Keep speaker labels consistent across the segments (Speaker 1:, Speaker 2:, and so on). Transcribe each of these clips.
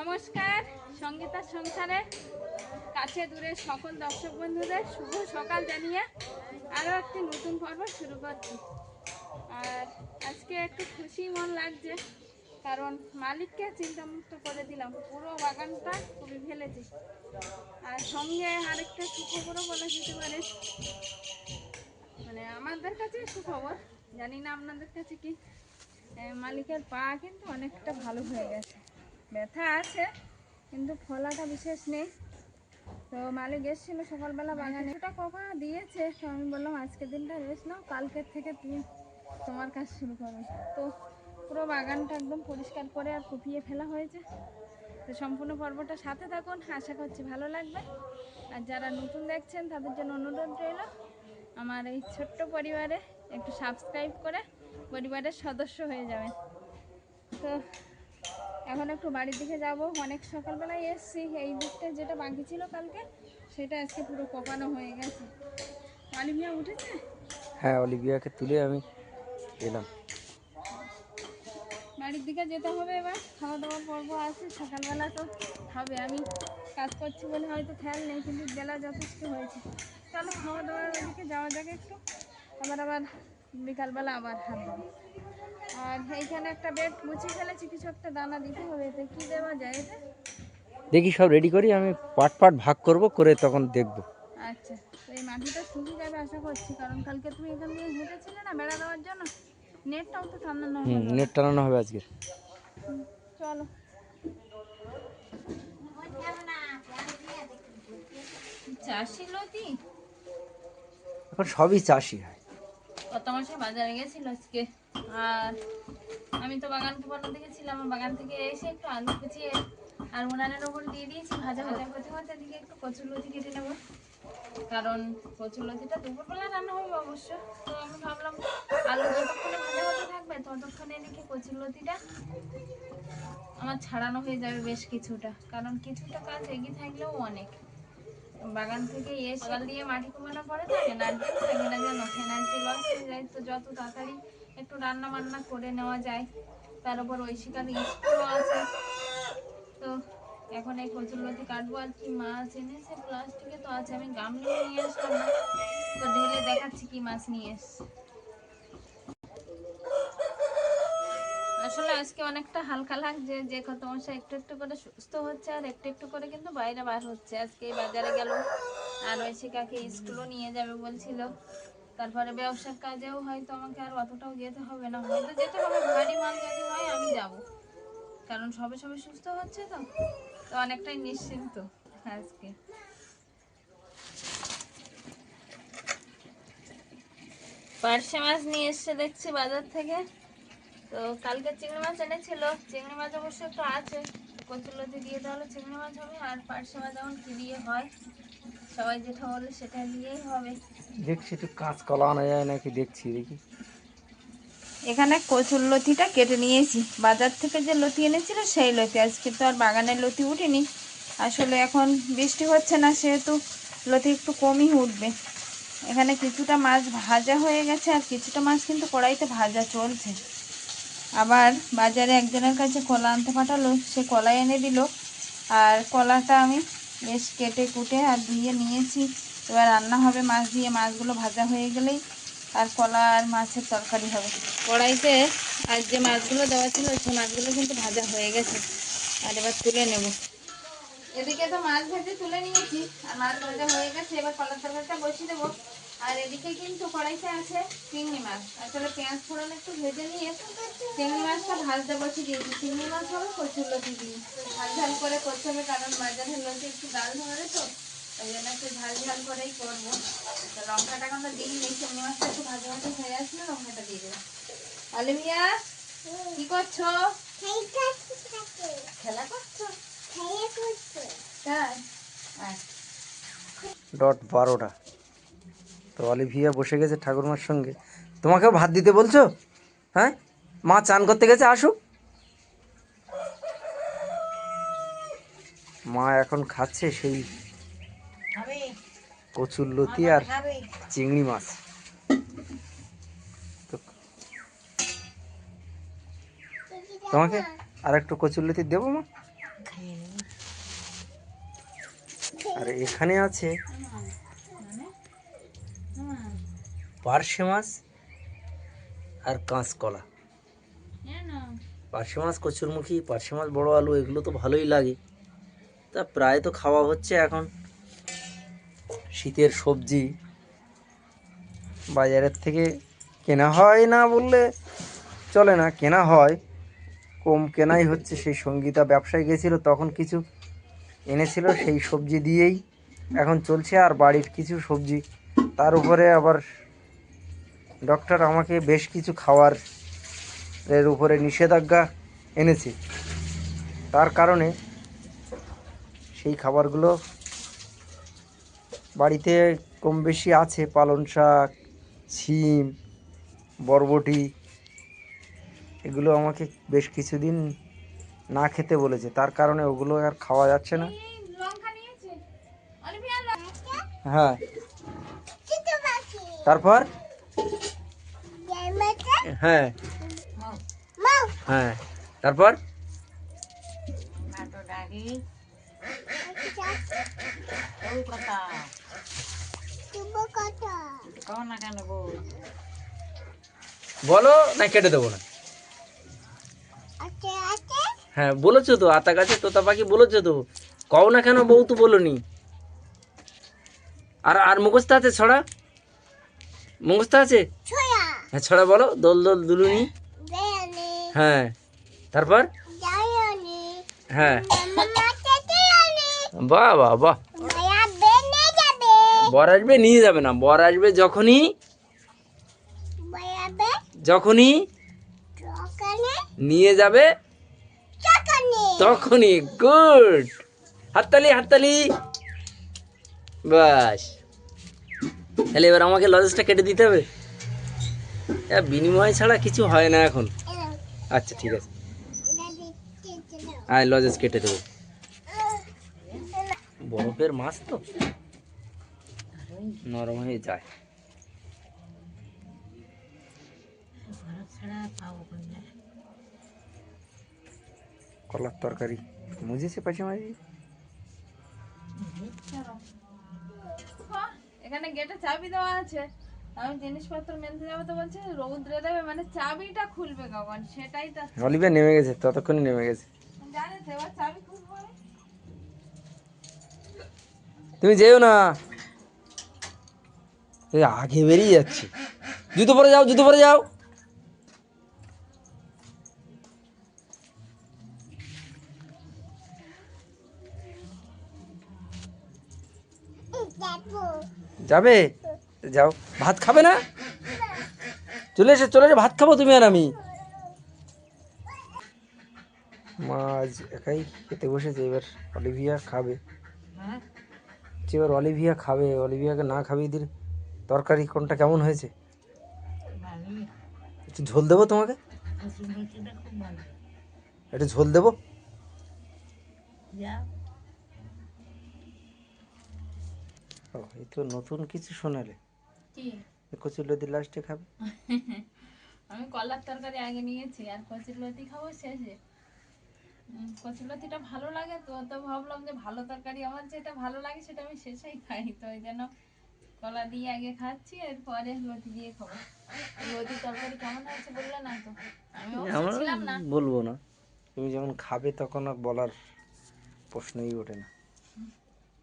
Speaker 1: নমস্কার সঙ্গীতার সংসারে কাছে দূরে সকল দর্শক বন্ধুদের শুভ সকাল জানিয়ে আরও একটি নতুন পর্ব শুরু করছি। আর আজকে একটু খুশি মন লাগছে, কারণ মালিককে চিন্তামুক্ত করে দিলাম। পুরো বাগানটা খুবই ফেলেছি। আর সঙ্গে আরেকটা সুখবরও বলা যেতে পারে। মানে আমাদের কাছে সুখবর, জানি না আপনাদের কাছে কি মালিকের পা কিন্তু অনেকটা ভালো হয়ে গেছে। ব্যথা আছে, কিন্তু ফলাটা বিশেষ নেই। তো মালিক এসেছিল সকালবেলা বাগানে। ওটা কপা দিয়েছে, তো আমি বললাম, আজকের দিনটা রেস্ট নাও, কালকের থেকে তুমি তোমার কাজ শুরু করো তো পুরো বাগানটা একদম পরিষ্কার করে আর কুপিয়ে ফেলা হয়েছে। তো সম্পূর্ণ পর্বটা সাথে থাকুন, আশা করছি ভালো লাগবে। আর যারা নতুন দেখছেন, তাদের জন্য অনুরোধ রইল, আমার এই ছোট্ট পরিবারে একটু সাবস্ক্রাইব করে পরিবারের সদস্য হয়ে যাবেন। তো এখন একটু বাড়ির দিকে যাব। অনেক সকালবেলায় এসছি। এই দিকটা যেটা বাকি ছিল কালকে সেটা আজকে পুরো কপানো হয়ে গেছে। অলিভিয়া উঠেছে?
Speaker 2: হ্যাঁ অলিভিয়াকে তুলে আমি এলাম।
Speaker 1: বাড়ির দিকে যেতে হবে এবার। খাওয়া দাওয়া পর্ব আছে সকালবেলা তো হবে। আমি কাজ করছি বলে হয়তো খেয়াল নেই কিন্তু বেলা যথেষ্ট হয়েছে। চলো খাওয়া দাওয়ার দিকে যাওয়া যাক একটু। আবার আবার বিকালবেলা আবার হাত দেবো আর এইখানে একটা বেড মুছে ফেলেছি কিছু একটা দানা দিতে হবে এতে কী দেওয়া যায় এতে
Speaker 2: দেখি সব রেডি করি আমি পাট পাট ভাগ করব করে তখন দেখব।
Speaker 1: আচ্ছা তো এই মাটিটা শুকিয়ে যাবে আশা করছি কারণ কালকে তুমি এখান দিয়ে হেঁটেছিলে না বেড়া দেওয়ার জন্য? নেটটাও তো টানানো
Speaker 2: হুম নেট টানানো হবে আজকে।
Speaker 1: চলো। চাষি লতি
Speaker 2: এখন সবই চাষি হয়।
Speaker 1: কত বাজারে গেছিল আজকে? আর আমি তো বাগান কুপানো থেকে ছিলাম বাগান থেকে এসে একটু আলু কুচিয়ে আর উনানের ওপর দিয়ে দিয়েছি ভাজা ভাজা। করতে করতে দিকে একটু কচুর লতি কেটে নেব। কারণ কচুর লতিটা দুপুরবেলা রান্না হবে অবশ্য। তো আমি ভাবলাম আলু যতক্ষণে ভাজা হতে থাকবে, ততক্ষণে এদিকে কচুর লতিটা আমার ছাড়ানো হয়ে যাবে বেশ কিছুটা। কারণ কিছুটা কাজ এগিয়ে থাকলেও অনেক। বাগান থেকে এসে দিয়ে মাটি কমানো পরে তো এনার্জি থাকে না যেন এনার্জি লস হয়ে যায় তো যত তাড়াতাড়ি একটু রান্না বান্না করে নেওয়া যায় তার উপর ঐশিকার স্কুলও আছে। তো এখন এই কচুরলতি কাটবো আর কি মাছ এনেছে প্লাস্টিকে তো আছে আমি গামলি নিয়ে আসলাম না তো ঢেলে দেখাচ্ছি কি মাছ নিয়ে এসছে। আসলে আজকে অনেকটা হালকা লাগছে। যে কত মশা একটু একটু করে সুস্থ হচ্ছে আর একটু একটু করে কিন্তু বাইরে বার হচ্ছে। আজকে বাজারে গেল। আর ওই শিকাকে স্কুলও নিয়ে যাবে বলছিল। তারপরে ব্যবসার কাজেও হয়তো আমাকে আর অতটাও যেতে হবে না। হয়তো যেতে হবে, ভারী মাল যদি হয় আমি যাব। কারণ সবে সবে সুস্থ হচ্ছে তো। তো অনেকটাই নিশ্চিন্ত আজকে। পার্শে মাছ নিয়ে এসছে দেখছি বাজার থেকে। তো কালকে চিংড়ি মাছ এনেছিল। চিংড়ি মাছ অবশ্য একটু আছে। কচুলতি দিয়ে তাহলে চিংড়ি মাছ হবে আর পার্শে মাছ যেমন কি দিয়ে হয় সবাই যেটা বলে সেটা দিয়েই হবে।
Speaker 2: দেখছি একটু কাঁচ কলা আনা যায় নাকি দেখছি দেখি।
Speaker 1: এখানে কচুর লতিটা কেটে নিয়েছি। বাজার থেকে যে লতি এনেছিল সেই লতি। আজকে তো আর বাগানের লতি উঠেনি। আসলে এখন বৃষ্টি হচ্ছে না সেহেতু লতি একটু কমই উঠবে। এখানে কিছুটা মাছ ভাজা হয়ে গেছে আর কিছুটা মাছ কিন্তু কড়াইতে ভাজা চলছে। আবার বাজারে একজনের কাছে কলা আনতে পাঠালো, সে কলা এনে দিল। আর কলাটা আমি বেশ কেটে কুটে আর ধুয়ে নিয়েছি। এবার রান্না হবে মাছ দিয়ে, মাছগুলো ভাজা হয়ে গেলেই আর কলা আর মাছের তরকারি হবে। কড়াইতে আর যে মাছগুলো দেওয়া ছিল, সেই মাছগুলো কিন্তু ভাজা হয়ে গেছে। আর এবার তুলে নেব। এদিকে তো মাছ ভেজে তুলে নিয়েছি, আর মাছ ভাজা হয়ে গেছে, এবার কলার তরকারিটা বসিয়ে দেবো। আর এদিকে কিন্তু কড়াইতে আছে চিংড়ি মাছ। আসলে পেঁয়াজ ফোড়ন একটু ভেজে নিয়ে চিংড়ি মাছটা ভাজতে বসিয়ে দিয়েছি। চিংড়ি মাছ হবে কচুর লতি দিয়ে। ঝাল ঝাল করে করতে হবে কারণ বাজারের লতি একটু ডাল ধরে তো ওই জন্য একটু ঝাল ঝাল করেই করব। তো লঙ্কাটা এখন তো দিই নেই চিংড়ি মাছটা একটু ভাজা ভাজা হয়ে আসলে লঙ্কাটা দিয়ে দেবো। অলিভিয়া কি করছ? খেলা করছ?
Speaker 2: ডট বারোটা। তো অলিভিয়া বসে গেছে ঠাকুরমার সঙ্গে। তোমাকেও ভাত দিতে বলছো? হ্যাঁ? মা চান করতে গেছে আসুক মা এখন খাচ্ছে সেই কচুর লতি আর চিংড়ি মাছ। তোমাকে আর একটু কচুর লতি দেবো মা? আর এখানে আছে পার্শে মাছ আর কাঁচকলা পার্শে মাছ কচুরমুখী পার্শে মাছ বড় আলু এগুলো তো ভালোই লাগে। তা প্রায় তো খাওয়া হচ্ছে এখন। শীতের সবজি বাজারের থেকে কেনা হয় না বললে চলে না কেনা হয়। কম কেনাই হচ্ছে সেই সঙ্গীতা ব্যবসায় গেছিল তখন কিছু এনেছিল সেই সবজি দিয়েই। এখন চলছে আর বাড়ির কিছু সবজি তার উপরে আবার ডক্টর আমাকে বেশ কিছু খাওয়ার এর উপরে নিষেধাজ্ঞা এনেছে। তার কারণে সেই খাবারগুলো বাড়িতে কম বেশি আছে পালং শাক শিম বরবটি এগুলো আমাকে বেশ কিছুদিন না খেতে বলেছে। তার কারণে ওগুলো আর খাওয়া যাচ্ছে না। হ্যাঁ। তারপর? হ্যাঁ। হ্যাঁ। তারপর? বলো না, কেটে দেবো না। হ্যাঁ বলেছ তো, আতা গাছে তোতা পাখি বলেছ তো। কও না কেন, বউ তো বলনি। আর আর মুখস্থ আছে, ছড়া? মুখস্থ আছে? হ্যাঁ ছড়া বলো। দোল দোল দুলুনি। হ্যাঁ। তারপর? হ্যাঁ। বাহ বাহ বাহ। বর আসবে নিয়ে যাবে না। বর আসবে যখনই। যখনই। নিয়ে যাবে। তখনই। গুড। হাততালি হাততালি। বাস। তাহলে এবার আমাকে লজেসটা কেটে দিতে হবে? বিনিময় ছাড়া কিছু হয় না এখন। আচ্ছা ঠিক আছে। আয় লজেস কেটে দেবো। বরফের মাছ তো? নরম হয়ে যায়। কলার তরকারি। মুজেছে পাশে মাঝি?
Speaker 1: এখানে গেটে চাবি দেওয়া আছে। আমি জিনিসপত্র মেনতে যাব তো বলছে রৌদ্রে দেবে মানে চাবিটা খুলবে কখন সেটাই তো
Speaker 2: অলিভিয়া নেমে গেছে ততক্ষণই নেমে গেছে।
Speaker 1: জানে তো এবার চাবি খুলবো
Speaker 2: তুমি যেও না। এই আগে বেরিয়ে যাচ্ছে। জুতো পরে যাও জুতো পরে যাও। যাবে? যাও। ভাত খাবে না? চলে এসে চলে এসে, ভাত খাব তুমি আর আমি। মাছ একাই খেতে বসেছে, এবার অলিভিয়া খাবে। এবার অলিভিয়া খাবে, অলিভিয়াকে না খাবিয়ে দিলে তরকারি কোনটা, কেমন হয়েছে? একটু ঝোল দেবো তোমাকে? একটু ঝোল দেবো? ও এই তো নতুন কিছু শোনালে।
Speaker 1: কি?
Speaker 2: কচুরলতি লাস্টে খাবে।
Speaker 1: আমি কলার তরকারি আগে নিয়েছি আর কচুরলতি খাব শেষে। কচুরলতিটা ভালো লাগে তো তো ভাবলাম যে ভালো তরকারি আমার যেটা ভালো লাগে সেটা আমি শেষেই খাই। তো ওই জন্য কলা দিয়ে আগে খাচ্ছি এরপরে লতি দিয়ে খাব। লতি তরকারি কেমন হয়েছে বললে না তো? আমি ছিলাম না।
Speaker 2: বলব না। তুমি যখন খাবে তখন আর বলার প্রশ্নই ওঠে না।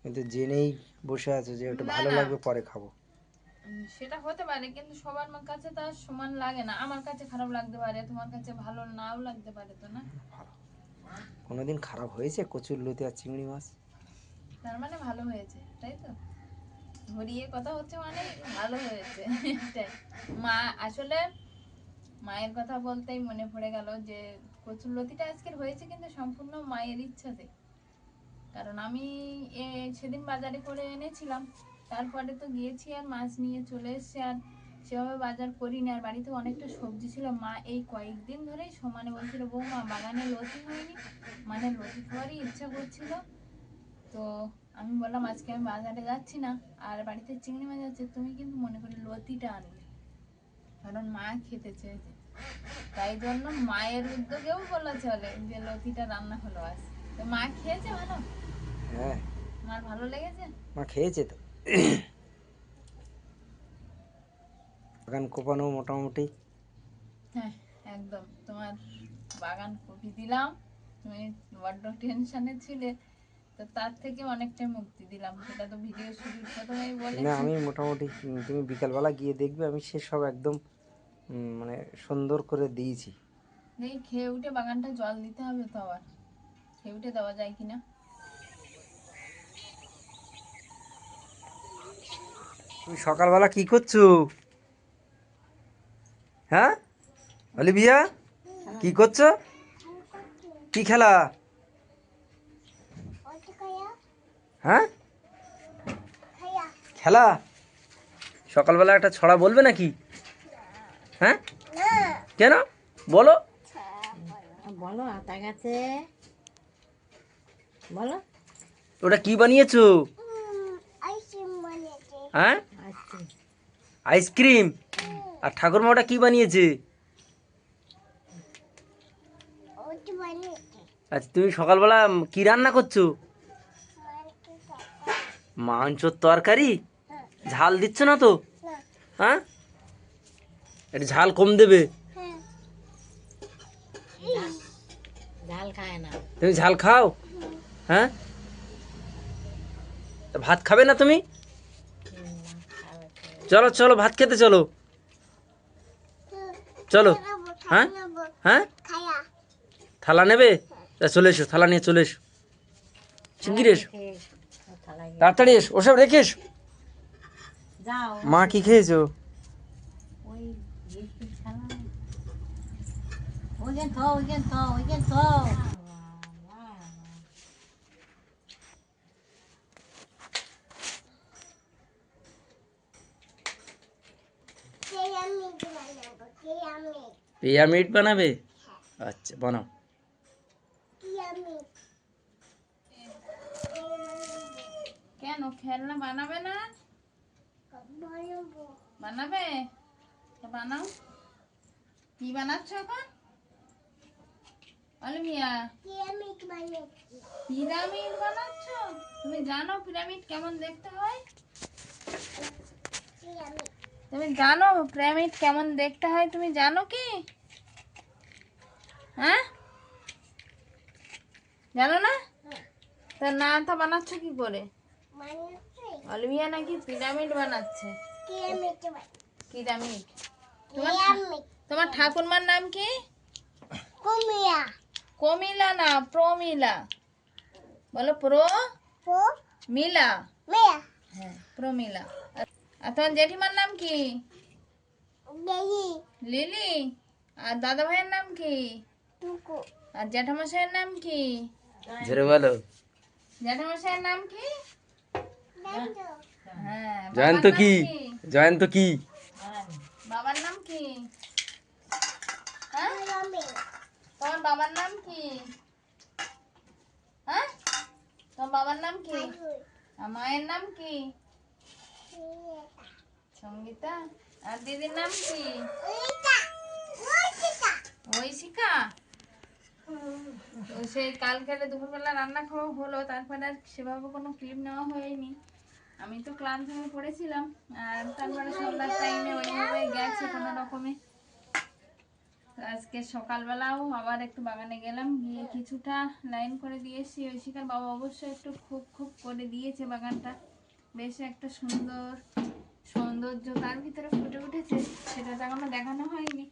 Speaker 2: কিন্তু জেনেই বসে আছো যে ওটা ভালো লাগবে পরে খাব।
Speaker 1: সেটা হতে পারে কিন্তু সবার কাছে তো আর সমান লাগে না। আমার কাছে খারাপ লাগতে পারে তোমার কাছে ভালো নাও লাগতে পারে তো না?
Speaker 2: কোনোদিন খারাপ হয়েছে? কচুর লতি আর চিংড়ি মাছ?
Speaker 1: তার মানে ভালো হয়েছে তাই তো? ঘুরিয়ে কথা হচ্ছে মানে ভালো হয়েছে মা আসলে মায়ের কথা বলতেই মনে পড়ে গেল যে কচুর লতিটা আজকের হয়েছে কিন্তু সম্পূর্ণ মায়ের ইচ্ছাতে। কারণ আমি সেদিন বাজারে করে এনেছিলাম। তারপরে তো গিয়েছি আর মাছ নিয়ে চলে এসেছি আর সেভাবে বাজার করিনি। আর বাড়িতে অনেকটা সবজি ছিল। মা এই কয়েকদিন ধরেই সমানে বলছিল বৌমা বাগানে লতি হয়নি? মানে লতি খাওয়ারই ইচ্ছা করছিল। তো আমি বললাম আজকে আমি বাজারে যাচ্ছি না। আর বাড়িতে চিংড়ি মাছ আছে তুমি কিন্তু মনে করে লতিটা আনবে। কারণ মা খেতে চেয়েছে। তাই জন্য মায়ের উদ্যোগেও বলা চলে যে লতিটা রান্না হলো আজ। তো মা খেয়েছে ভালো?
Speaker 2: হ্যাঁ।
Speaker 1: মার ভালো লেগেছে?
Speaker 2: মা খেয়েছে তো। বাগান কোপানো মোটামুটি।
Speaker 1: হ্যাঁ একদম। তোমার বাগান কপি দিলাম তুমি বড্ড টেনশনে ছিলে তো তার থেকে অনেকটা মুক্তি দিলাম। সেটা তো ভিডিও শুরুর প্রথমেই বলে
Speaker 2: না আমি মোটামুটি তুমি বিকালবেলা গিয়ে দেখবে আমি সেসব একদম মানে সুন্দর করে দিয়েছি।
Speaker 1: দেখি খেয়ে উঠে বাগানটা জল দিতে হবে তো আবার। খেয়ে উঠে দেওয়া যায় কিনা?
Speaker 2: তুমি সকালবেলা কি করছ? হ্যাঁ? অলি অলিভিয়া কি করছ? কি খেলা? হ্যাঁ? খেলা? সকালবেলা একটা ছড়া বলবে নাকি? হ্যাঁ? কেন? বলো।
Speaker 3: বলো আতা গাছে। বলো।
Speaker 2: ওটা কি বানিয়েছো। হ্যাঁ? আইসক্রিম। আর ঠাকুরমা ওটা কি বানিয়েছে? আচ্ছা তুমি সকালবেলা কি রান্না করছ? মাংসর তরকারি? ঝাল দিচ্ছ না তো? হ্যাঁ? একটু ঝাল কম দেবে।
Speaker 3: না।
Speaker 2: তুমি ঝাল খাও? হ্যাঁ? তা ভাত খাবে না তুমি? চলো চলো ভাত খেতে চলো। চলো। হ্যাঁ? হ্যাঁ? থালা নেবে? চলে এসো থালা নিয়ে চলে এসো। শিগগির এসো। তাড়াতাড়ি এসো ওসব রেখে এসো। মা কি খেয়েছো?
Speaker 3: ওই ওইখান থো ওইখান থো ওইখান থো
Speaker 2: পিরামিড বানাবে? আচ্ছা বানাও।
Speaker 1: কেন? খেলনা বানাবে না? বানাবে? বানাও। কি বানাচ্ছ এখন? অলিভিয়া পিরামিড বানাচ্ছ? তুমি জানো পিরামিড কেমন দেখতে হয়? তুমি জানো পিরামিড কেমন দেখতে হয় তুমি জানো কি? হ্যাঁ? জানো না? তা না তা বানাচ্ছ কি করে? অলিভিয়া নাকি পিরামিড বানাচ্ছে? পিরামিড। তোমার তোমার ঠাকুরমার নাম কি? কমিলা না প্রমিলা। বলো প্রো মিলা। হ্যাঁ প্রমিলা। আর- তোমার জেঠিমার নাম কি? লিলি। আর দাদা ভাইয়ের নাম কি? আর জ্যাঠামশাইয়ের নাম কি?
Speaker 2: ঝেড়ে বলো।
Speaker 1: জ্যাঠামশাইয়ের নাম কি? হ্যাঁ
Speaker 2: জয়ন্ত
Speaker 1: নাম
Speaker 2: কি? জয়ন্ত কি?
Speaker 1: বাবার নাম কি? হ্যাঁ? তোমার বাবার নাম কি? হ্যাঁ? তোমার বাবার নাম কি? আর মায়ের নাম কি? সঙ্গীতা আর দিদির নাম কি? ঐশিকা সেই কালকে দুপুরবেলা রান্না খাওয়া হলো তারপরে আর সেভাবে কোনো ক্লিপ নেওয়া হয়নি। আমি তো ক্লান্ত হয়ে পড়েছিলাম আর তারপরে সন্ধ্যার টাইমে ওইভাবে গেছে কোনো রকমে। আজকে সকালবেলাও আবার একটু বাগানে গেলাম গিয়ে কিছুটা লাইন করে দিয়েছি ঐশিকার বাবা অবশ্যই একটু খুব খুব করে দিয়েছে বাগানটা। বেশ একটা সুন্দর সৌন্দর্য তার ভিতরে ফুটে উঠেছে। সেটা তো এখনও দেখানো হয়নি।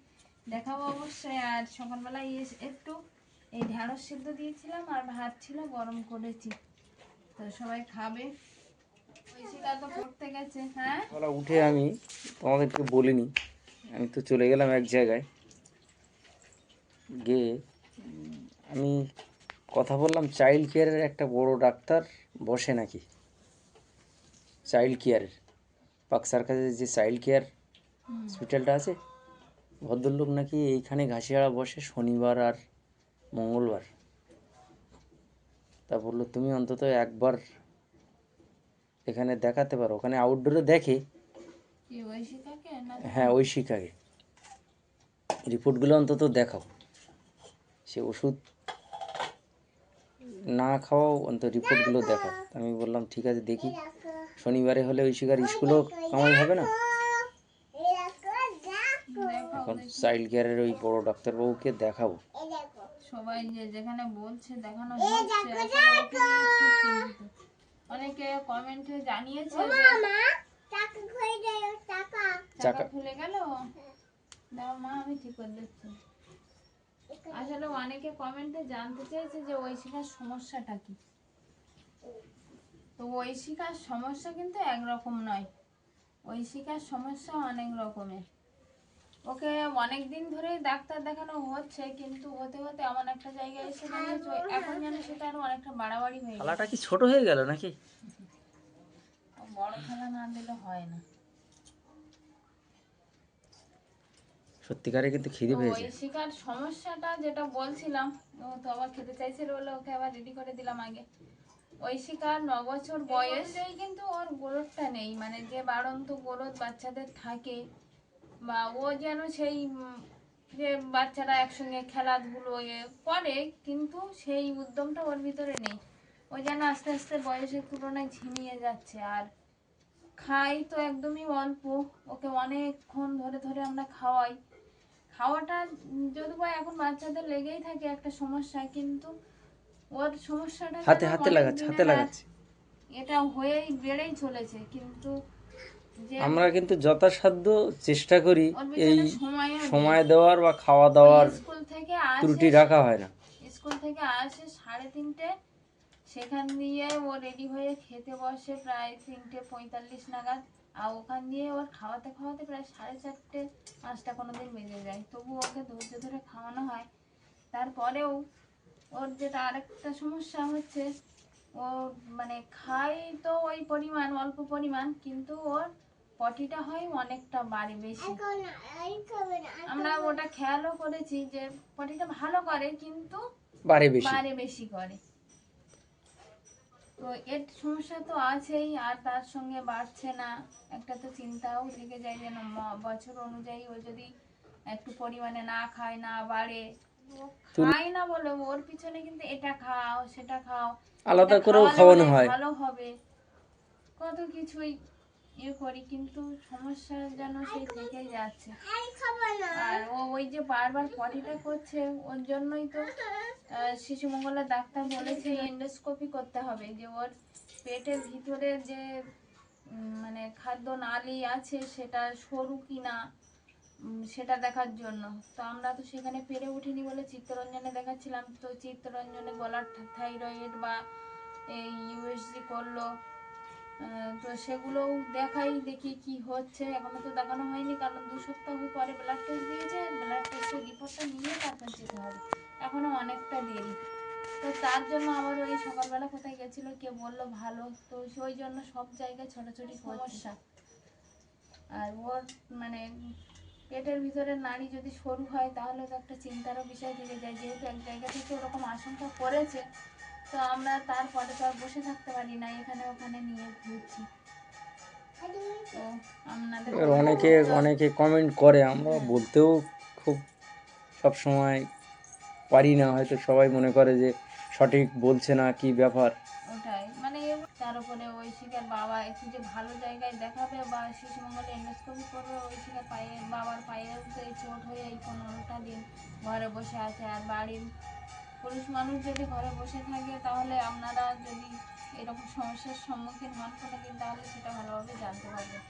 Speaker 1: দেখাবো অবশ্যই। আর সকালবেলায় এস- একটু এই ঢ্যাঁড়স সিদ্ধ দিয়েছিলাম আর ভাত ছিল, গরম করেছি। তো সবাই খাবে। গেছে হ্যাঁ?
Speaker 2: উঠে আমি তোমাদেরকে বলিনি। আমি তো চলে গেলাম এক জায়গায়। গিয়ে আমি কথা বললাম চাইল্ড কেয়ারের একটা বড় ডাক্তার বসে নাকি। চাইল্ড কেয়ারের পাকসার কাছে যে চাইল্ড কেয়ার হসপিটালটা আছে ভদ্রলোক নাকি এইখানে ঘাসিয়াড়া বসে শনিবার আর মঙ্গলবার। তা বলল তুমি অন্তত একবার এখানে দেখাতে পারো। ওখানে আউটডোরে দেখে হ্যাঁ ওই শিকারে রিপোর্টগুলো অন্তত দেখাও। সে ওষুধ না খাওয়াও অন্তত রিপোর্টগুলো দেখাও। আমি বললাম ঠিক আছে দেখি। শনিবারে হলে ওই শিকার স্কুলও কামাই হবে না? এখন চাইল্ড কেয়ারের ওই বড় ডাক্তারবাবুকে দেখাবো।
Speaker 1: সবাই যে যেখানে বলছে দেখানো হচ্ছে অনেকে কমেন্টে জানিয়েছে চাকা খুলে গেল? দাও মা আমি ঠিক করে দিচ্ছি। আসলে অনেকে কমেন্টে জানতে চেয়েছে যে ঐশিকার সমস্যাটা কি? তো ঐশিকার সমস্যা কিন্তু একরকম নয়। ঐশিকার সমস্যা অনেক রকমের। ওকে অনেক দিন ধরেই ডাক্তার দেখানো হচ্ছে কিন্তু হতে হতে এমন একটা জায়গায় এসে দাঁড়িয়েছে এখন যেন সেটা আরও অনেকটা বাড়াবাড়ি হয়ে গেছে।
Speaker 2: থালাটা কি ছোট হয়ে গেল নাকি?
Speaker 1: বড় খেলা না দিলে হয় না।
Speaker 2: সত্যিকারে কিন্তু খিদে পেয়েছে।
Speaker 1: ওই শিকার সমস্যাটা যেটা বলছিলাম ও তো আবার খেতে চাইছিল বলে ওকে আবার রেডি করে দিলাম আগে। ওই শিকার ন বছর বয়সেই কিন্তু ওর গ্রোথটা নেই মানে যে বাড়ন্ত গ্রোথ বাচ্চাদের থাকে বা ও যেন সেই যে বাচ্চারা একসঙ্গে খেলাধুলো করে কিন্তু সেই উদ্যমটা ওর ভিতরে নেই। ও যেন আস্তে আস্তে বয়সের তুলনায় ঝিমিয়ে যাচ্ছে আর খাই তো একদমই অল্প ওকে অনেকক্ষণ ধরে ধরে আমরা খাওয়াই। খাওয়াটা যদি বা এখন বাচ্চাদের লেগেই থাকে একটা সমস্যা কিন্তু ওর সমস্যাটা
Speaker 2: হাতে হাতে লাগাচ্ছে হাতে লাগাচ্ছে।
Speaker 1: এটা হয়েই বেড়েই চলেছে কিন্তু
Speaker 2: আমরা কিন্তু যথাসাধ্য চেষ্টা করি এই। সময় দেওয়ার বা খাওয়া দাওয়ার
Speaker 1: স্কুল থেকে আসে
Speaker 2: ত্রুটি রাখা হয় না।
Speaker 1: স্কুল থেকে আসে সাড়ে তিনটে সেখান দিয়ে ও রেডি হয়ে খেতে বসে প্রায় তিনটে পঁয়তাল্লিশ নাগাদ আর ওখান দিয়ে ওর খাওয়াতে খাওয়াতে প্রায় সাড়ে চারটে পাঁচটা কোনো দিন বেজে যায়। তবু ওকে ধৈর্য ধরে খাওয়ানো হয়। তারপরেও ওর যেটা আরেকটা সমস্যা হচ্ছে ও মানে খায় তো ওই পরিমাণ অল্প পরিমাণ কিন্তু ওর পটিটা হয় অনেকটা বাড়ে বেশি। আমরা ওটা খেয়ালও করেছি যে পটিটা ভালো করে কিন্তু
Speaker 2: বাড়ে বেশি।
Speaker 1: বেশি করে। তো এর সমস্যা তো আছেই আর তার সঙ্গে বাড়ছে না। একটা তো চিন্তাও থেকে যায় যেন বছর অনুযায়ী ও যদি একটু পরিমাণে না খায় না বাড়ে খায় না বলে ওর পিছনে কিন্তু এটা খাও সেটা খাও।
Speaker 2: আলাদা করেও খাওয়ানো হয়।
Speaker 1: ভালো হবে। কত কিছুই ইয়ে করি কিন্তু সমস্যা যেন সেই থেকেই যাচ্ছে। আর ও ওই যে বারবার পটিটা করছে ওর জন্যই তো আহ, শিশু মঙ্গলের ডাক্তার বলেছে এন্ডোস্কোপি করতে হবে যে ওর পেটের ভিতরে যে মানে খাদ্য নালী আছে সেটা সরু কিনা সেটা দেখার জন্য। তো আমরা তো সেখানে পেরে উঠিনি বলে চিত্তরঞ্জনে দেখাচ্ছিলাম। তো চিত্তরঞ্জনে গলার থাইরয়েড বা এই ইউএসজি করল। তো সেগুলোও দেখাই দেখি কি হচ্ছে। এখনও তো দেখানো হয়নি কারণ দু সপ্তাহ পরে ব্লাড টেস্ট দিয়েছে। ব্লাড টেস্টের রিপোর্টটা নিয়ে তারপর যেতে হবে। এখনও অনেকটা দেরি। তো তার জন্য আবার ওই সকালবেলা কোথায় গেছিল কে বলল ভালো। তো ওই জন্য সব জায়গায় ছোটাছুটি সমস্যা। আর ওর মানে পেটের ভিতরে নারী যদি সরু হয় তাহলে তো একটা চিন্তারও বিষয় থেকে যায়। যেহেতু এক জায়গা থেকে ওরকম আশঙ্কা করেছে তো আমরা তারপরে তো আর বসে থাকতে পারি না এখানে ওখানে নিয়ে ঘুরছি।
Speaker 2: অনেকে অনেকে কমেন্ট করে আমরা বলতেও খুব সব সময় পারি না। হয়তো সবাই মনে করে যে সঠিক বলছে না কি ব্যাপার?
Speaker 1: তার উপরে ওই শিকার বাবা একটু যে ভালো জায়গায় দেখাবে বা শিশু মঙ্গলে এন্ডোস্কোপি করবে ওই শিকার পায়ে বাবার পায়ে তো এই চোট হয়ে এই পনেরোটা দিন ঘরে বসে আছে। আর বাড়ির পুরুষ মানুষ যদি ঘরে বসে থাকে তাহলে আপনারা যদি এরকম সমস্যার সম্মুখীন হন কোনো দিন তাহলে সেটা ভালোভাবে জানতে পারবেন।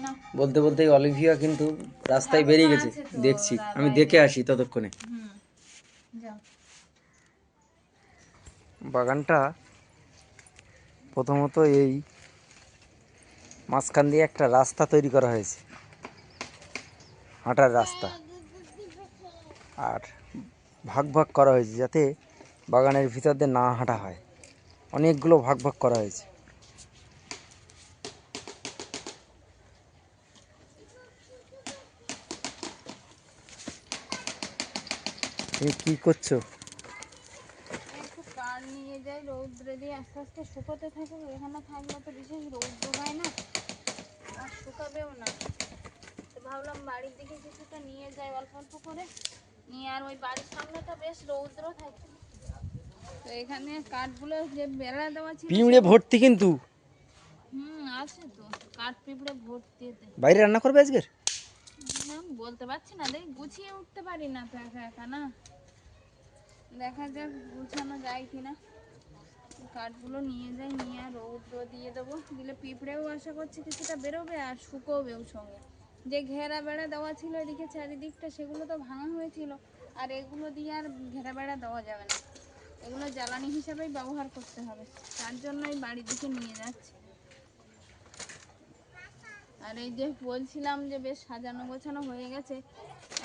Speaker 1: নাও।
Speaker 2: বলতে বলতে অলিভিয়া কিন্তু রাস্তায় বেরিয়ে গেছে। দেখছি। আমি দেখে আসি ততক্ষণে।
Speaker 1: হুম যাও।
Speaker 2: বাগানটা প্রথমত এই মাঝখান দিয়ে একটা রাস্তা তৈরি করা হয়েছে। হাঁটার রাস্তা। আর ভাগ ভাগ করা হয়েছে যাতে বাগানের ভিতর দিয়ে না হাঁটা হয়। অনেকগুলো ভাগ ভাগ করা হয়েছে। তুমি কি করছ
Speaker 1: একটু কার নিয়ে যাই রৌদ্রে দিয়ে আস্তে আস্তে শুকোতে থাকে এখানে থাকলে তো বিশেষ রৌদ্র হয় না। আর শুকাবেও না। তো ভাবলাম বাড়ির দিকে কিছুটা নিয়ে যাই অল্প অল্প করে। নিয়ে আর ওই বাড়ির সামনেটা বেশ রৌদ্র থাকে। তো এখানে কাঠগুলো যে দেওয়া ছিল
Speaker 2: ভর্তি কিন্তু।
Speaker 1: হুম আছে তো। কাঠ পিঁপড়ে ভর্তি
Speaker 2: বাইরে রান্না করবে আজকের?
Speaker 1: না বলতে পারছি না। দেখ গুছিয়ে উঠতে পারি না তো একা একা না? দেখা যাক গুছানো যায় কিনা। কাঠগুলো নিয়ে যাই, নিয়ে আর রৌদ্র দিয়ে দেবো। দিলে পিঁপড়েও আশা করছি কিছুটা বেরোবে আর শুকোবেও সঙ্গে। যে ঘেরা বেড়া দেওয়া ছিল এদিকে চারিদিকটা, সেগুলো তো ভাঙা হয়েছিল। আর এগুলো দিয়ে আর ঘেরা বেড়া দেওয়া যাবে না। এগুলো জ্বালানি হিসাবেই ব্যবহার করতে হবে। তার জন্যই বাড়ির দিকে নিয়ে যাচ্ছি। আর এই যে বলছিলাম যে বেশ সাজানো গোছানো হয়ে গেছে।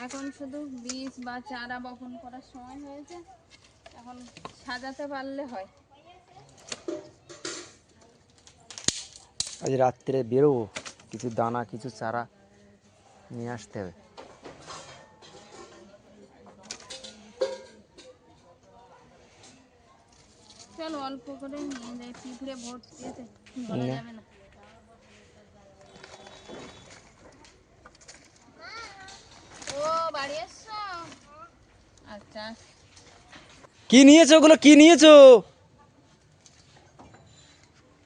Speaker 1: এখন শুধু বীজ বা চারা বপন করার সময় হয়েছে। এখন সাজাতে পারলে হয়।
Speaker 2: আজ রাত্রে বেরোবো। কিছু দানা কিছু চারা নিয়ে আসতে হবে।
Speaker 1: চলো অল্প করে নিয়ে যাই পিঁপড়ে ভর্তি আছে বলা যাবে না। ও বাড়ি এসছো? আচ্ছা।
Speaker 2: কি নিয়েছো ওগুলো? কি নিয়েছো?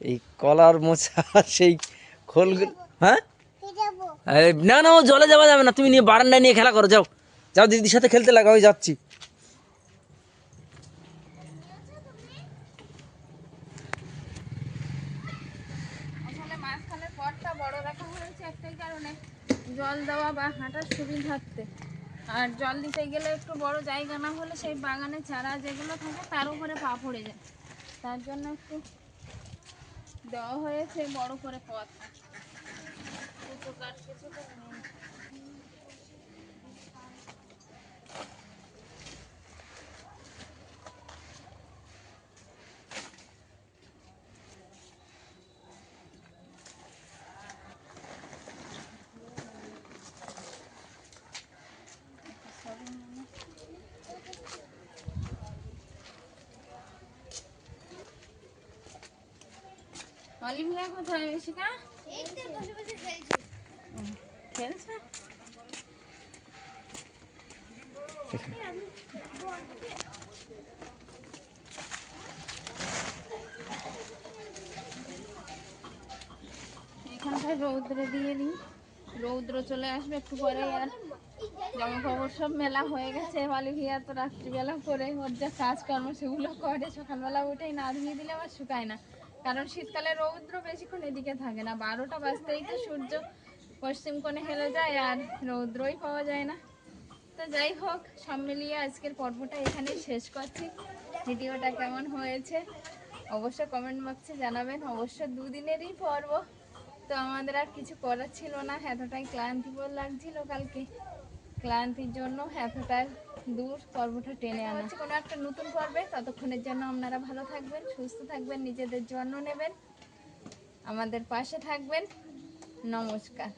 Speaker 2: এই কলার মোছা সেই খোলগুলো হ্যাঁ? না না, ও জলে যাওয়া যাবে না, তুমি নিয়ে বারান্দায় নিয়ে খেলা করো, যাও। যাও, দিদির সাথে খেলতে লাগা, আমি যাচ্ছি।
Speaker 1: জল দেওয়া বা হাঁটার সুবিধার্থে আর জল দিতে গেলে একটু বড় জায়গা না হলে সেই বাগানে চারা যেগুলো থাকে, তার উপরে পা পড়ে যায়। তার জন্য একটু দেওয়া হয়েছে বড় করে পথ। কিছু কাঠ কিছু অলিভিয়া কোথায় খেলছে। এখানটায় রৌদ্রে দিয়ে দিই। রৌদ্র চলে আসবে একটু পরে আর জামা কাপড় সব মেলা হয়ে গেছে। অলিভিয়া তো রাত্রিবেলা করে ওর যা কাজকর্ম সেগুলো করে। সকালবেলা উঠেই না ধুয়ে দিলে আবার শুকায় না। কারণ শীতকালে রৌদ্র বেশিক্ষণ এদিকে থাকে না। বারোটা বাজতেই তো সূর্য পশ্চিম কোণে হেলে যায় আর রৌদ্রই পাওয়া যায় না। তো যাই হোক, সব মিলিয়ে আজকের পর্বটা এখানে শেষ করছি। ভিডিওটা কেমন হয়েছে অবশ্যই কমেন্ট বক্সে জানাবেন। অবশ্য দুদিনেরই পর্ব। তো আমাদের আর কিছু করার ছিল না। এতটাই ক্লান্তি ক্লান্তিবোধ লাগছিল কালকে। ক্লান্তির জন্য এতটাই দূর পর্বটা টেনে আনা। হচ্ছে কোনো একটা নতুন পর্বে। ততক্ষণের জন্য আপনারা ভালো থাকবেন সুস্থ থাকবেন নিজেদের যত্ন নেবেন। আমাদের পাশে থাকবেন। নমস্কার।